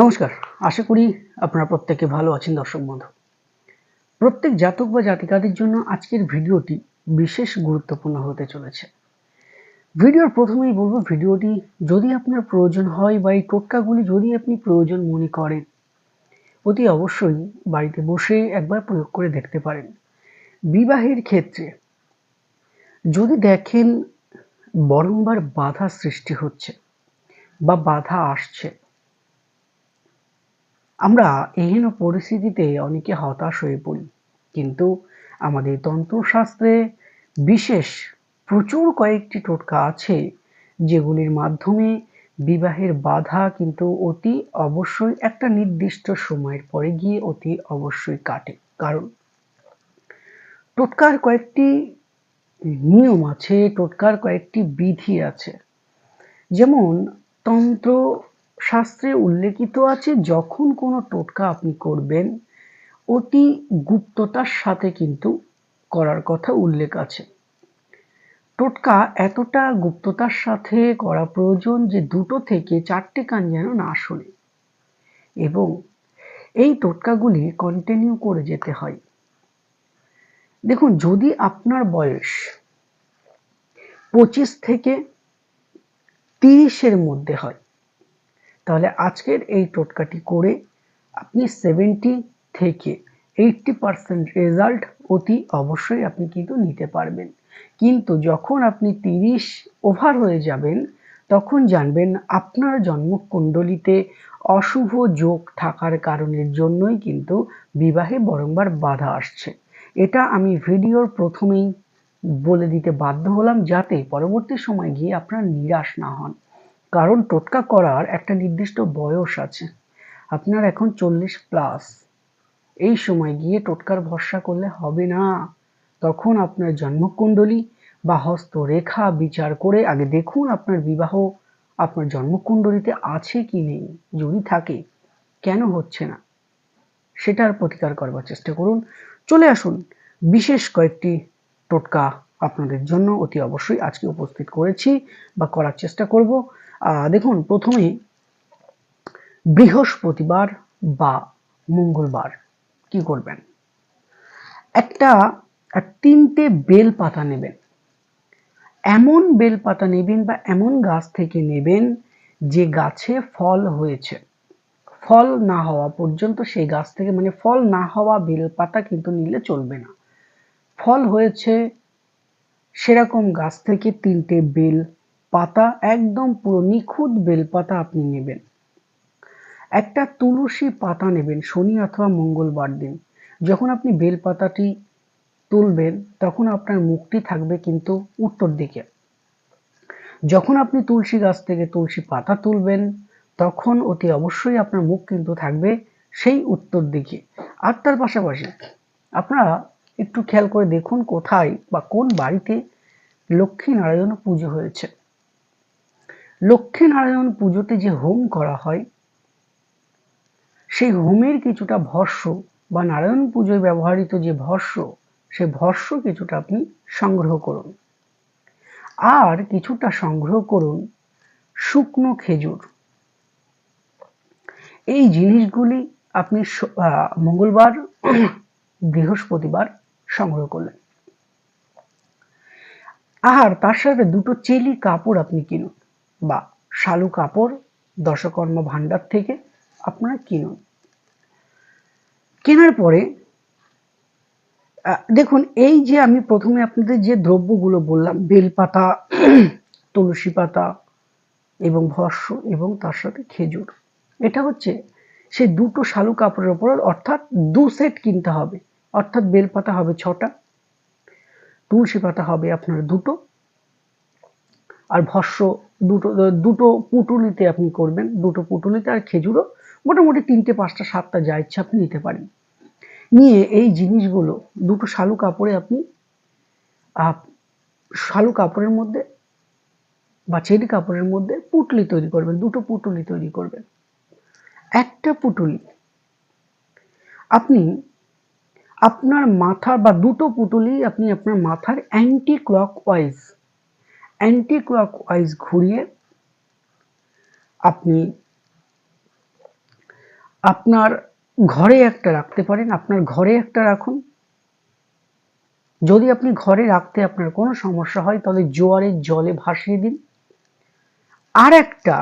নমস্কার, আশা করি আপনারা প্রত্যেকে ভালো আছেন দর্শক বন্ধু। প্রত্যেক জাতক বা জাতিকাদের জন্য আজকের ভিডিওটি বিশেষ গুরুত্বপূর্ণ হতে চলেছে। ভিডিওর প্রথমেই বলব, ভিডিওটি যদি আপনার প্রয়োজন হয় বা এই টোটকাগুলি যদি আপনি প্রয়োজন মনে করেন, অতি অবশ্যই বাড়িতে বসে একবার প্রয়োগ করে দেখতে পারেন। বিবাহের ক্ষেত্রে যদি দেখেন বারংবার বাধা সৃষ্টি হচ্ছে বা বাধা আসছে আমরা এহেন পরিস্থিতিতে অনেকে হতাশ হয়ে পড়ি। কিন্তু আমাদের তন্ত্রশাস্ত্রে বিশেষ প্রচুর কয়েকটি টোটকা আছে, যেগুলির মাধ্যমে বিবাহের বাধা কিন্তু অতি অবশ্যই একটা নির্দিষ্ট সময়ের পরে গিয়ে অতি অবশ্যই কাটে। কারণ টোটকার কয়েকটি নিয়ম আছে, টোটকার কয়েকটি বিধি আছে। যেমন তন্ত্র শাস্ত্রে উল্লেখিত আছে, যখন কোনো টোটকা আপনি করবেন, অতি গুপ্ততার সাথে কিন্তু করার কথা উল্লেখ আছে। টোটকা এতটা গুপ্ততার সাথে করা প্রয়োজন যে দুটো থেকে চারটে কান যেন না শোনে। এবং এই টোটকাগুলি কন্টিনিউ করে যেতে হয়। দেখুন, যদি আপনার বয়স পঁচিশ থেকে তিরিশের মধ্যে হয় তাহলে আজকের এই টোটকাটি করে আপনি সেভেন্টি থেকে এইটটি পারসেন্ট রেজাল্ট অতি অবশ্যই আপনি কিন্তু নিতে পারবেন। কিন্তু যখন আপনি তিরিশ ওভার হয়ে যাবেন, তখন জানবেন আপনার জন্মকুণ্ডলিতে অশুভ যোগ থাকার কারণের জন্যই কিন্তু বিবাহে বরংবার বাধা আসছে। এটা আমি ভিডিওর প্রথমেই বলে দিতে বাধ্য হলাম যাতে পরবর্তী সময় গিয়ে আপনার নিরাশ না হন। কারণ টোটকা করার একটা নির্দিষ্ট বয়স আছে। আপনার এখন চল্লিশ প্লাস এই সময় গিয়ে টোটকার ভরসা করলে হবে না। তখন আপনার জন্মকুণ্ডলী বা হস্তরেখা বিচার করে আগে দেখুন আপনার বিবাহ আপনার জন্মকুণ্ডলিতে আছে কি নেই, যদি থাকে, কেন হচ্ছে না? সেটার প্রতিকার করবার চেষ্টা করুন। চলে আসুন। বিশেষ কয়েকটি টোটকা আপনাদের জন্য অতি অবশ্যই আজকে উপস্থিত করেছি বা করার চেষ্টা করব। দেখুন প্রথমে বৃহস্পতিবার বা মঙ্গলবার কি করবেন? একটা তিনটে বেল পাতা নেবেন। এমন বেল পাতা নেবেন বা এমন গাছ থেকে নেবেন যে গাছে ফল হয়েছে। ফল না হওয়া পর্যন্ত সেই গাছ থেকে মানে ফল না হওয়া বেল পাতা কিন্তু নিলে চলবে না। ফল হয়েছে সেরকম গাছ থেকে তিনটে বেল পাতা একদম পুরো নিখুঁত বেলপাতা আপনি নেবেন। একটা তুলসী পাতা নেবেন শনি অথবা মঙ্গলবার দিন। যখন আপনি বেলপাতাটি তুলবেন, তখন আপনার মুখটি থাকবে কিন্তু উত্তর দিকে। যখন আপনি তুলসী গাছ থেকে তুলসী পাতা তুলবেন, তখন অতি অবশ্যই আপনার মুখ কিন্তু থাকবে সেই উত্তর দিকে। আর তার পাশাপাশি আপনারা একটু খেয়াল করে দেখুন কোথায় বা কোন বাড়িতে লক্ষ্মী নারায়ণ পুজো হয়েছে। লক্ষ্মীনারায়ণ পুজোতে যে হোম করা হয়, সেই হোমের কিছুটা ভস্য বা নারায়ণ পুজোয় ব্যবহৃত যে ভস্য, সে ভস্য কিছুটা আপনি সংগ্রহ করুন। আর কিছুটা সংগ্রহ করুন শুকনো খেজুর। এই জিনিসগুলি আপনি মঙ্গলবার, বৃহস্পতিবার সংগ্রহ করলেন। আর তার সাথে দুটো চেলি কাপড় আপনি কিনুন। বা শালু কাপড়, দশকর্ম ভাণ্ডার থেকে আপনারা কিনুন। কেনার পরে দেখুন, এই যে আমি প্রথমে আপনাদের যে দ্রব্যগুলো বললাম, বেলপাতা, তুলসী পাতা এবং ভস্য এবং তার সাথে খেজুর, এটা হচ্ছে সে দুটো শালু কাপড়ের ওপর, অর্থাৎ দু সেট কিনতে হবে। অর্থাৎ বেলপাতা হবে ছটা, তুলসী পাতা হবে আপনার দুটো আর ভস্য দুটো দুটো পুটুলিতে আপনি করবেন, দুটো পুটুলিতে আর খেজুরও মোটামুটি তিনটে, পাঁচটা, সাতটা যা ইচ্ছা আপনি নিতে পারেন। নিয়ে এই জিনিসগুলো, দুটো শালু কাপড়ে আপনি শালু কাপড়ের মধ্যে বা চেরি কাপড়ের মধ্যে পুটলি তৈরি করবেন, দুটো পুটুলি তৈরি করবেন। একটা পুটুলি, আপনি আপনার মাথার বা দুটো পুটুলি আপনি আপনার মাথার anticlockwise anticlockwise ঘুরিয়ে আপনি আপনার ঘরে একটা রাখতে পারেন, আপনার ঘরে একটা রাখুন। যদি আপনি ঘরে রাখতে আপনার কোনো সমস্যা হয়, তাহলে জোয়ারের জলে ভাসিয়ে দিন। আর একটা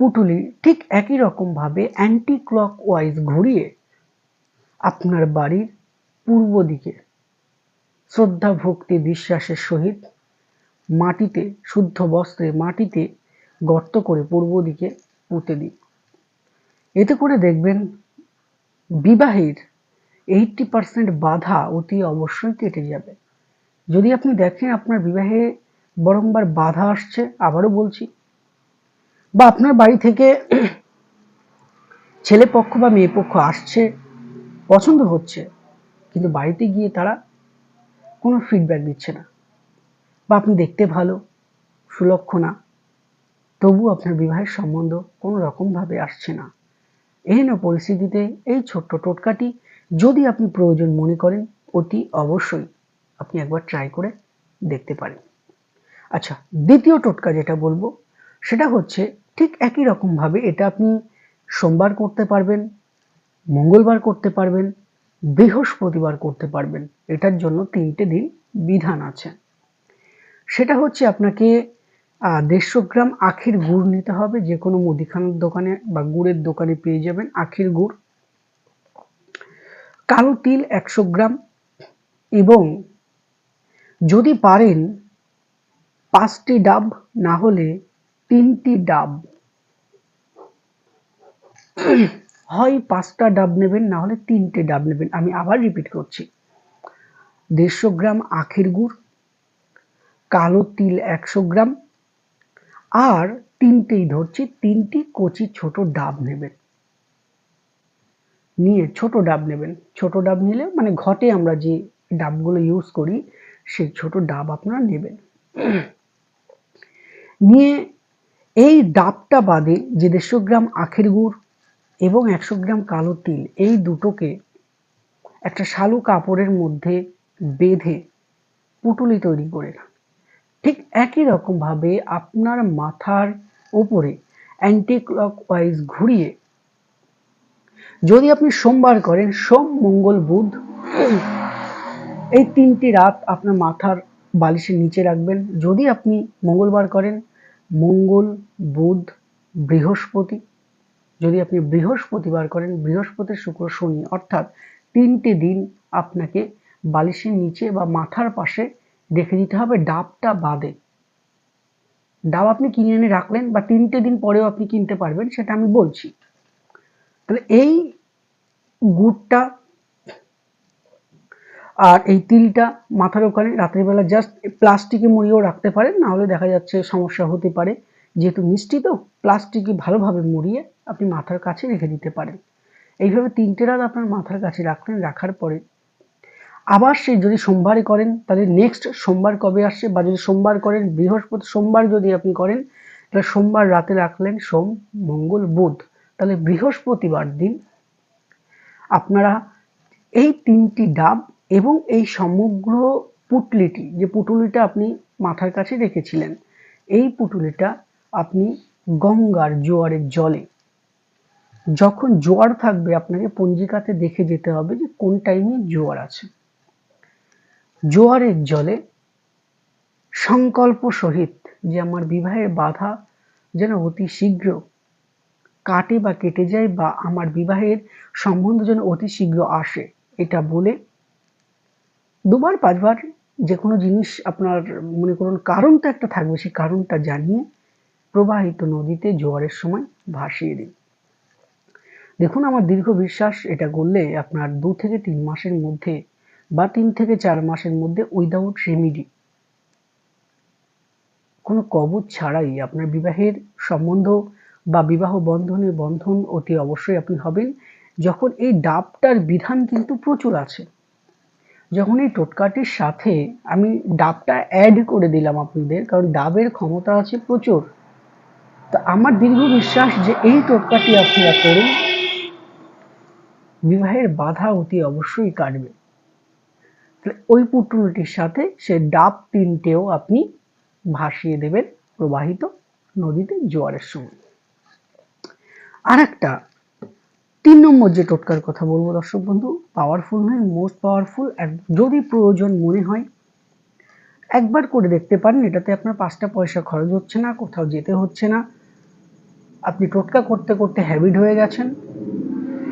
পুটুলি ঠিক একই রকমভাবে অ্যান্টি ক্লক ওয়াইজ ঘুরিয়ে আপনার বাড়ির পূর্ব দিকে শ্রদ্ধা ভক্তি বিশ্বাসের সহিত মাটিতে, শুদ্ধ বস্ত্রে মাটিতে গর্ত করে পূর্ব দিকে পুঁতে দিন। এতে করে দেখবেন বিবাহের এইটটি পার্সেন্ট বাধা অতি অবশ্যই কেটে যাবে। যদি আপনি দেখেন আপনার বিবাহে বরংবার বাধা আসছে, আবারও বলছি, বা আপনার বাড়ি থেকে ছেলে পক্ষ বা মেয়ে পক্ষ আসছে, পছন্দ হচ্ছে, কিন্তু বাড়িতে গিয়ে তারা কোনো ফিডব্যাক দিচ্ছে না। বা আপনি দেখতে ভালো সুলক্ষণা তবু আপনার বিবাহের সম্বন্ধ কোনো রকমভাবে আসছে না। এহেন পরিস্থিতিতে এই ছোট্ট টোটকাটি যদি আপনি প্রয়োজন মনে করেন, অতি অবশ্যই আপনি একবার ট্রাই করে দেখতে পারেন। আচ্ছা দ্বিতীয় টোটকা যেটা বলব, সেটা হচ্ছে ঠিক একই রকমভাবে এটা আপনি সোমবার করতে পারবেন, মঙ্গলবার করতে পারবেন, বৃহস্পতিবার করতে পারবেন। এটার জন্য তিনটে দিন বিধান আছে। সেটা হচ্ছে আপনাকে দেড়শো গ্রাম আখের গুড় নিতে হবে যে কোনো মুদিখানার দোকানে বা গুড়ের দোকানে পেয়ে যাবেন আখের গুড়। কালো তিল একশো গ্রাম এবং যদি পারেন পাঁচটি ডাব, না হলে তিনটি ডাব। হয় পাঁচটা ডাব নেবেন, না হলে তিনটে ডাব নেবেন। আমি আবার রিপিট করছি। দেড়শো গ্রাম আখের গুড় কালো তিল একশো গ্রাম। আর তিনটেই ধরছি, তিনটি কচি ছোট ডাব নেবেন। নিয়ে ছোট ডাব নেবেন। ছোট ডাব নিলে মানে ঘটে আমরা যে ডাবগুলো ইউজ করি, সেই ছোট ডাব আপনারা নেবেন। নিয়ে এই ডাবটা বাদে যে দেড়শো গ্রাম আখের গুড় এবং একশো গ্রাম কালো তিল, এই দুটোকে একটা শালু কাপড়ের মধ্যে বেঁধে পুটুলি তৈরি করে ঠিক একই রকমভাবে আপনার মাথার ওপরে অ্যান্টি ক্লক ওয়াইজ ঘুরিয়ে যদি আপনি সোমবার করেন, সোম, মঙ্গল, বুধ, এই তিনটি রাত আপনার মাথার বালিশের নিচে রাখবেন। যদি আপনি মঙ্গলবার করেন, মঙ্গল, বুধ, বৃহস্পতি, যদি আপনি বৃহস্পতিবার করেন, বৃহস্পতি, শুক্র, শনি, অর্থাৎ তিনটি দিন আপনাকে বালিশের নিচে বা মাথার পাশে রেখে দিতে হবে ডাবটা বাদে। ডাব আপনি কিনে এনে রাখলেন বা তিনটে দিন পরেও আপনি কিনতে পারবেন, সেটা আমি বলছি। তাহলে এই গুড়টা আর এই তিলটা মাথার ওখানে রাত্রিবেলা জাস্ট প্লাস্টিকে মুড়িয়েও রাখতে পারেন নাহলে দেখা যাচ্ছে সমস্যা হতে পারে। যেহেতু মিষ্টি তো, প্লাস্টিকে ভালোভাবে মুড়িয়ে আপনি মাথার কাছে রেখে দিতে পারেন। এইভাবে তিনটে রাত আপনার মাথার কাছে রাখলেন, রাখার পরে আবার সেই যদি সোমবারে করেন, তাহলে নেক্সট সোমবার কবে আসছে বা যদি সোমবার করেন, বৃহস্পতি সোমবার যদি আপনি করেন, তাহলে সোমবার রাতে রাখলেন সোম, মঙ্গল, বুধ। তাহলে বৃহস্পতিবার দিন আপনারা এই তিনটি ডাব এবং এই সমগ্র পুটলিটি, যে পুটুলিটা আপনি মাথার কাছে রেখেছিলেন, এই পুটুলিটা আপনি গঙ্গার জোয়ারের জলে, যখন জোয়ার থাকবে আপনাকে পঞ্জিকাতে দেখে যেতে হবে যে কোন টাইমে জোয়ার আছে। জোয়ারের জলে সংকল্প সহিত যে আমার বিবাহের বাধা যেন অতি শীঘ্র কাটে বা কেটে যায় বা আমার বিবাহের সম্বন্ধ যেন অতি শীঘ্র আসে, এটা বলে দুবার, পাঁচবার যে কোনো জিনিস আপনার মনে করুন কারণটা একটা থাকবে, সেই কারণটা জানিয়ে প্রবাহিত নদীতে জোয়ারের সময় ভাসিয়ে দিন। দেখুন আমার দীর্ঘ বিশ্বাস এটা করলে আপনার দু থেকে তিন মাসের মধ্যে বা তিন থেকে চার মাসের মধ্যে উইদাউট রেমিডি কোনো কবচ ছাড়াই আপনার বিবাহের সম্বন্ধ বা বিবাহ বন্ধনে বন্ধন অতি অবশ্যই আপনি হবেন, যখন এই ডাবটার বিধান কিন্তু প্রচুর আছে। যখন এই টোটকাটির সাথে আমি ডাবটা অ্যাড করে দিলাম আপনাদের, কারণ ডাবের ক্ষমতা আছে প্রচুর। তো আমার দীর্ঘ বিশ্বাস যে এই টোটকাটি আপনারা করুন, বিবাহের বাধা অতি অবশ্যই কাটবে। ওই পুটুলিটির সাথে সে ডাব তিনটেও আপনি ভাসিয়ে দেবেন প্রবাহিত নদীতে জোয়ারের সময়। আর একটা তিন নম্বর যে টোটকার কথা বলব দর্শক বন্ধু পাওয়ারফুল নয় মোস্ট পাওয়ারফুল যদি প্রয়োজন মনে হয়, একবার করে দেখতে পারেন, এটাতে আপনার পাঁচটা পয়সা খরচ হচ্ছে না, কোথাও যেতে হচ্ছে না। আপনি টোটকা করতে করতে হ্যাবিট হয়ে গেছেন,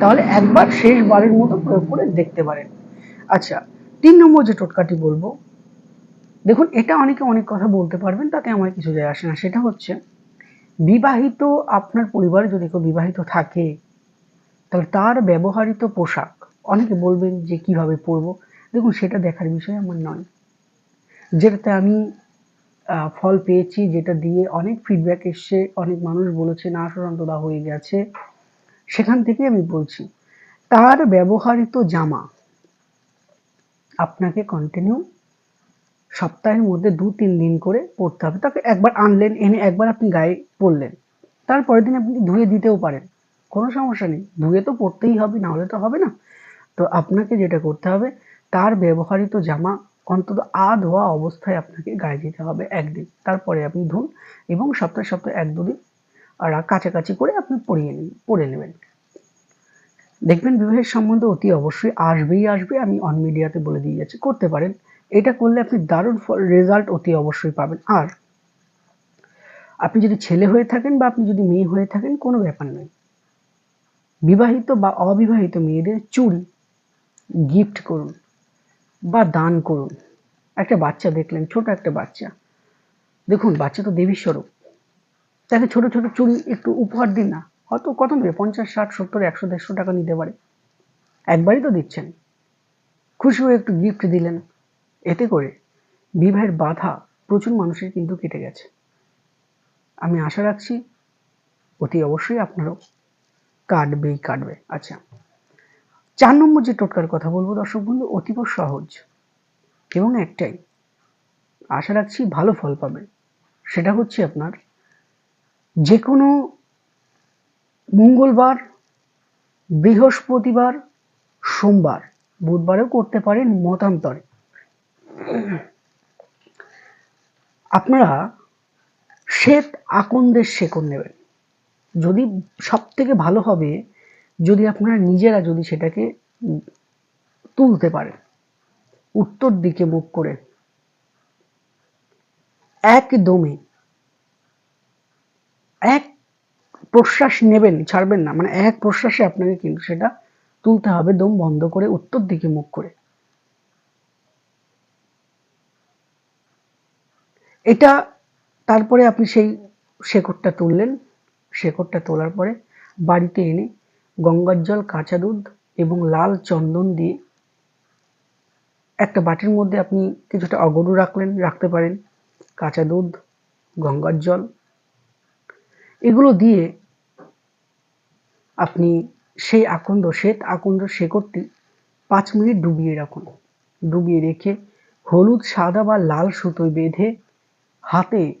তাহলে একবার শেষবারের মতো প্রয়োগ করে দেখতে পারেন। আচ্ছা তিন নম্বর যে টোটকাটি বলব, দেখুন, এটা অনেকে অনেক কথা বলতে পারবেন, তাতে আমার কিছু যায় আসে না। সেটা হচ্ছে, বিবাহিত আপনার পরিবারে যদি কেউ বিবাহিত থাকে, তাহলে তার ব্যবহৃত পোশাক, অনেকে বলবেন যে কীভাবে পরবো? দেখুন, সেটা দেখার বিষয় আমার নয়। যেটাতে আমি ফল পেয়েছি, যেটা দিয়ে অনেক ফিডব্যাক এসছে, অনেক মানুষ বলেছে, না সুরন্তদা হয়ে গেছে। সেখান থেকে আমি বলছি, তার ব্যবহৃত জামা আপনাকে কন্টিনিউ সপ্তাহের মধ্যে দু, তিন দিন করে পড়তে হবে। তাকে একবার আনলেন, এনে একবার আপনি গায়ে পরলেন তারপরের দিন আপনি ধুয়ে দিতেও পারেন। কোনো সমস্যা নেই। ধুয়ে তো পড়তেই হবে, না হলে তো হবে না। তো আপনাকে যেটা করতে হবে, তার ব্যবহৃত জামা অন্তত আ ধোয়া অবস্থায় আপনাকে গায়ে দিতে হবে একদিন। তারপরে আপনি ধুন এবং সপ্তাহে সপ্তাহে এক, দুদিন আর কাছাকাছি করে আপনি পরিয়ে নিন, পরে নেবেন। দেখবেন বিবাহের সম্বন্ধ অতি অবশ্যই আসবেই আসবে, আমি অন মিডিয়াতে বলে দিয়ে যাচ্ছি, করতে পারেন। এটা করলে আপনি দারুণ রেজাল্ট অতি অবশ্যই পাবেন। আর আপনি যদি ছেলে হয়ে থাকেন বা আপনি যদি মেয়ে হয়ে থাকেন, কোনো ব্যাপার নয়। বিবাহিত বা অবিবাহিত মেয়েদের চুড়ি গিফট করুন বা দান করুন। একটা বাচ্চা দেখলেন, ছোট একটা বাচ্চা। দেখুন, বাচ্চা তো দেবীর স্বরূপ। তাকে ছোট ছোট চুড়ি একটু উপহার দিন না। হয়তো কত নেবে? পঞ্চাশ, ষাট, সত্তর, একশো, দেড়শো টাকা নিতে পারে। একবারই তো দিচ্ছেন। খুশি হয়ে একটু গিফট দিলেন। এতে করে বিবাহের বাধা প্রচুর মানুষের কিন্তু কেটে গেছে। আমি আশা রাখছি অতি অবশ্যই আপনারও কাটবেই কাটবে। আচ্ছা চার নম্বর যে টোটকার কথা বলব, দর্শক বন্ধু, অতীব সহজ এবং একটাই। আশা রাখছি ভালো ফল পাবেন। সেটা হচ্ছে আপনার যে কোনো মঙ্গলবার, বৃহস্পতিবার, সোমবার। বুধবারেও করতে পারেন মতান্তরে। আপনারা শ্বেত আকন্দের শেকড় নেবেন। যদি সব থেকে ভালো হবে, যদি আপনারা নিজেরা যদি সেটাকে তুলতে পারেন। উত্তর দিকে মুখ করে। একদমই এক প্রশ্বাস নেবেন, ছাড়বেন না। মানে এক প্রশ্বাসে আপনাকে কিন্তু সেটা তুলতে হবে, দম বন্ধ করে উত্তর দিকে মুখ করে। এটা তারপরে আপনি সেই শেকড়টা তুললেন। শেকড়টা তোলার পরে বাড়িতে এনে গঙ্গার জল, কাঁচা দুধ এবং লাল চন্দন দিয়ে একটা বাটির মধ্যে আপনি কিছুটা অগরু রাখলেন, রাখতে পারেন। কাঁচা দুধ, গঙ্গার জল। এগুলো দিয়ে আপনি সেই আকন্দ, শ্বেত আকন্দ শেকড়টি পাঁচ মিনিট ডুবিয়ে রাখুন। ডুবিয়ে রেখে হলুদ, সাদা বা লাল সুতোয় বেঁধে হাতে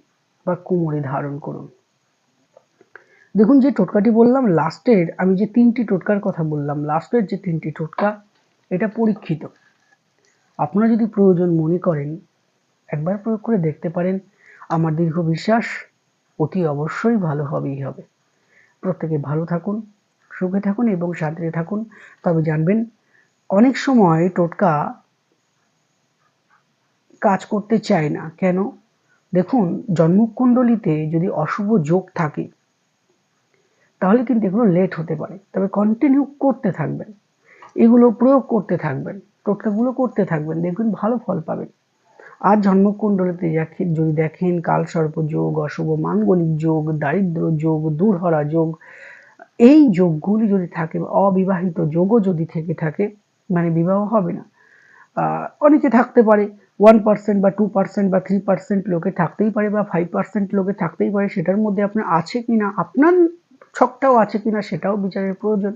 বা কোমরে ধারণ করুন। দেখুন যে টোটকাটি বললাম, লাস্টের আমি যে তিনটি টোটকার কথা বললাম, লাস্টের যে তিনটি টোটকা, এটা পরীক্ষিত। আপনারা যদি প্রয়োজন মনে করেন, একবার প্রয়োগ করে দেখতে পারেন, আমার দীর্ঘ বিশ্বাস অতি অবশ্যই ভালো হবেই হবে। প্রত্যেকে ভালো থাকুন। সুখে থাকুন এবং শান্তিতে থাকুন। তবে জানবেন, অনেক সময় টোটকা কাজ করতে চায় না। কেন? দেখুন, জন্মকুণ্ডলিতে যদি অশুভ যোগ থাকে, তাহলে কিন্তু এগুলো লেট হতে পারে। তবে কন্টিনিউ করতে থাকবেন। এগুলো প্রয়োগ করতে থাকবেন, টোটকাগুলো করতে থাকবেন, দেখবেন ভালো ফল পাবেন। আর জন্মকুণ্ডলিতে যদি দেখেন কাল সর্প যোগ, অশুভ মাঙ্গলিক যোগ, দারিদ্র যোগ দূরহরা যোগ এই যোগগুলি যদি থাকে, অবিবাহিত যোগও যদি থেকে থাকে মানে বিবাহ হবে না। অনেকে থাকতে পারে ওয়ান পার্সেন্ট বা টু পার্সেন্ট বা থ্রি পার্সেন্ট লোকে থাকতেই পারে বা ফাইভ পার্সেন্ট লোকে থাকতেই পারে, সেটার মধ্যে আপনার আছে কি না, আপনার ছকটাও আছে কি না, সেটাও বিচারের প্রয়োজন।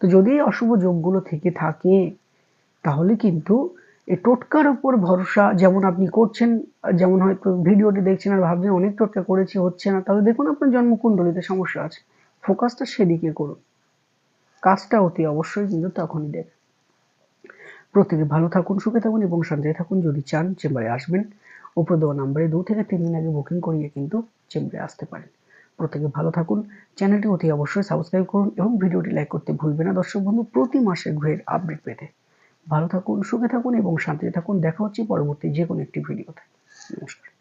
তো যদি অশুভ যোগগুলো থেকে থাকে, তাহলে কিন্তু এই টোটকার উপর ভরসা, যেমন আপনি করছেন, যেমন হয়তো ভিডিওটি দেখছেন আর ভাবছেন অনেক টোটকা করেছি, হচ্ছে না, তাহলে দেখুন আপনার জন্মকুণ্ডলিতে সমস্যা আছে। ফোকাসটা সেদিকে করুন। কাজটা অতি অবশ্যই কিন্তু তখনই দেবে প্রত্যেকে ভালো থাকুন, সুখে থাকুন এবং শান্তিতে থাকুন। যদি চান, চেম্বারে আসবেন। উপর দেওয়া নাম্বারে দু থেকে তিন দিন আগে বুকিং করিয়ে কিন্তু চেম্বারে আসতে পারেন। প্রত্যেকে ভালো থাকুন। চ্যানেলটি অতি অবশ্যই সাবস্ক্রাইব করুন এবং ভিডিওটি লাইক করতে ভুলবে না দর্শক বন্ধু। প্রতি মাসে গ্রহের আপডেট পেতে। ভালো থাকুন, সুখে থাকুন এবং শান্তিতে থাকুন। দেখা হচ্ছে পরবর্তী যে কোনো একটি ভিডিওতে। নমস্কার।